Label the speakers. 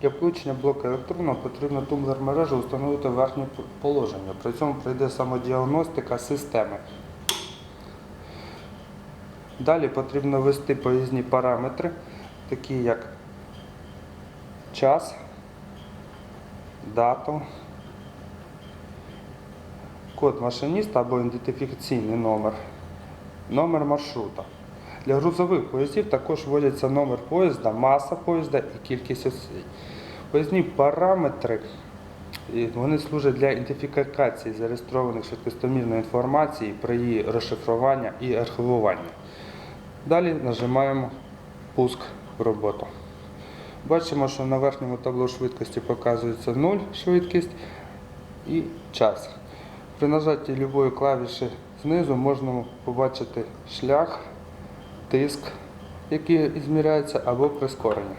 Speaker 1: Для включення блоку електрону потрібно тумблер мережі встановити верхнє положення. При цьому прийде самодіагностика системи. Далі потрібно ввести поїзні параметри, такі як час, дату, код машиніста або ідентифікаційний номер, номер маршрута. Для грузових поїздів також вводяться номер поїзда, маса поїзда і кількість осей. Поїзні параметри вони служать для ідентифікації зареєстрованих швидкостомірної інформації при її розшифруванні і архівуванні. Далі нажимаємо пуск в роботу. Бачимо, що на верхньому табло швидкості показується 0 швидкість і час. При нажатті будь-якої клавіші знизу можна побачити шлях, тиск, який зміряється, або прискорення.